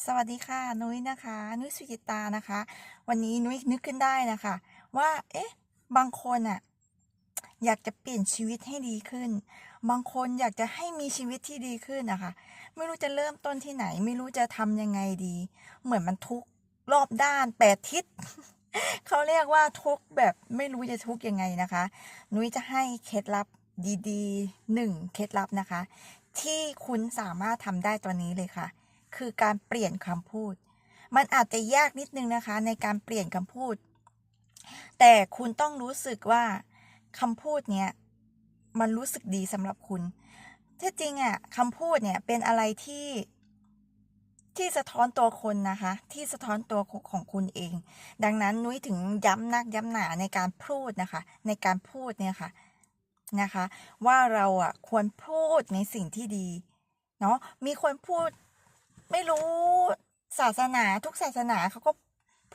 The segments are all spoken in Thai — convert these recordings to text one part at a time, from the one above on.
สวัสดีค่ะ นุ้ยนะคะ นุ้ยสุจิตานะคะ วันนี้นุ้ยนึกขึ้นได้นะคะ ว่า เอ๊ะ บางคนอะอยากจะเปลี่ยนชีวิตให้ดีขึ้น บางคนอยากจะให้มีชีวิตที่ดีขึ้นนะคะ ไม่รู้จะเริ่มต้นที่ไหน ไม่รู้จะทำยังไงดี เหมือนมันทุกรอบด้านแปดทิศเขาเรียกว่าทุกแบบไม่รู้จะทุกยังไงนะคะ นุ้ยจะให้เคล็ดลับดีๆหนึ่งเคล็ดลับนะคะ ที่คุณสามารถทำได้ตัวนี้เลยค่ะ คือการเปลี่ยนคำพูด มันอาจจะยากนิดนึงนะคะในการเปลี่ยนคำพูด แต่คุณต้องรู้สึกว่าคำพูดเนี้ยมันรู้สึกดีสำหรับคุณที่จริงอะคำพูดเนี่ยเป็นอะไรที่ที่สะท้อนตัวคนนะคะ ที่สะท้อนตัวของคุณเอง ดังนั้นนุ้ยถึงย้ำนักย้ำหนาในการพูดนะคะ ในการพูดเนี่ยค่ะนะคะ ว่าเราอะควรพูดในสิ่งที่ดีเนาะมีคนพูด ไม่รู้ศาสนาทุกศาสนาเขาก็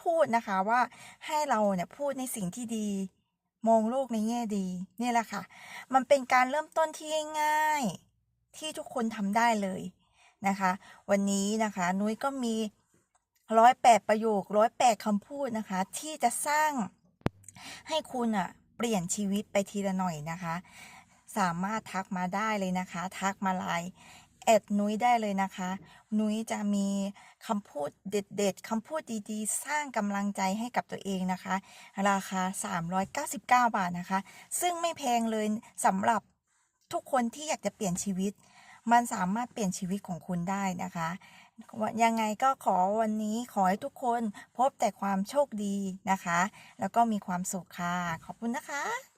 พูดนะคะว่าให้เราเนี่ยพูดในสิ่งที่ดี มองโลกในแง่ดี นี่แหละค่ะ มันเป็นการเริ่มต้นที่ง่ายๆที่ทุกคนทำได้เลยนะคะ วันนี้นะคะ นุ้ยก็มีร้อยแปดประโยคร้อยแปดคำพูดนะคะ ที่จะสร้างให้คุณอะเปลี่ยนชีวิตไปทีละหน่อยนะคะ สามารถทักมาได้เลยนะคะ ทักมาไลน์ แอดนุ้ยได้เลยนะคะ นุ้ยจะมีคำพูดเด็ดๆคำพูดดีๆ สร้างกำลังใจให้กับตัวเองนะคะ ราคา 399 บาทนะคะ ซึ่งไม่แพงเลยสำหรับทุกคนที่อยากจะเปลี่ยนชีวิต มันสามารถเปลี่ยนชีวิตของคุณได้นะคะยังไงก็ขอวันนี้ขอให้ทุกคนพบแต่ความโชคดีนะคะ แล้วก็มีความสุขค่ะ ขอบคุณนะคะ